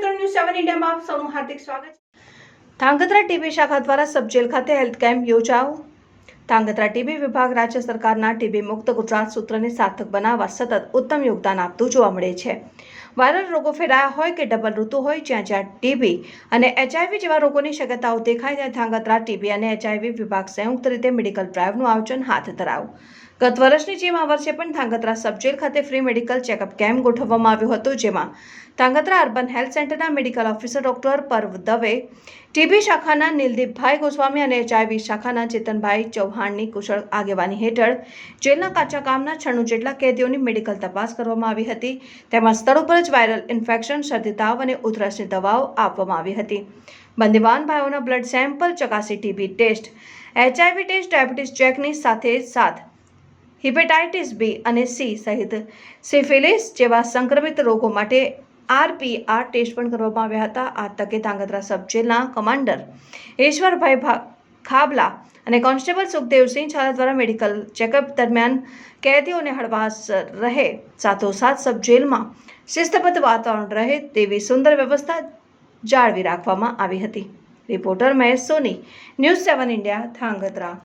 બનાવવા સતત ઉત્તમ યોગદાન આપતું જોવા મળે છે. વાયરલ રોગો ફેલાયા હોય કે ડબલ ઋતુ હોય, જ્યાં જ્યાં ટીબી અને એચઆઈવી જેવા રોગોની શક્યતાઓ દેખાય, ત્યાં ધાંગધ્રા ટીબી અને એચઆઈવી વિભાગ સંયુક્ત રીતે મેડિકલ ડ્રાઈવનું આયોજન હાથ ધરાયું. ગત વર્ષની જેમ આ વર્ષે પણ ધાંગધ્રા સબજેલ ખાતે ફ્રી મેડિકલ ચેકઅપ કેમ્પ ગોઠવવામાં આવ્યો હતો, જેમાં ધાંગધ્રા અર્બન હેલ્થ સેન્ટરના medical officer doctor Parv Dave TB શાખાના નીલદીપભાઈ ગોસ્વામી અને એચઆઈવી શાખાના ચેતનભાઈ ચૌહાણની કુશળ આગેવાની હેઠળ જેલના કાચા કામના છણું જેટલા કેદીઓની મેડિકલ તપાસ કરવામાં આવી હતી. તેમાં સ્થળ ઉપર જ વાયરલ ઇન્ફેક્શન શરદી તાવ અને ઉધરસની દવાઓ આપવામાં આવી હતી. બંદીવાન ભાઈઓના બ્લડ સેમ્પલ ચકાસી TB test HIV test diabetes ચેકની સાથે સાથ હિપેટાઇટિસ બી અને સી સહિત સિફિલિસ જેવા સંક્રમિત રોગો માટે આરપીઆર ટેસ્ટ પણ કરવામાં આવ્યા હતા. આ તકે ધાંગધ્રા સબ જેલના કમાન્ડર ઈશ્વરભાઈ ખાબલા અને કોન્સ્ટેબલ સુખદેવસિંહ ઝાલા દ્વારા મેડિકલ ચેકઅપ દરમિયાન કેદીઓને હળવાશ રહે, સાથોસાથ સબ જેલમાં શિસ્તબદ્ધ વાતાવરણ રહે તેવી સુંદર વ્યવસ્થા જાળવી રાખવામાં આવી હતી. Reporter Mahesh Soni, news seven India Dhrangadhra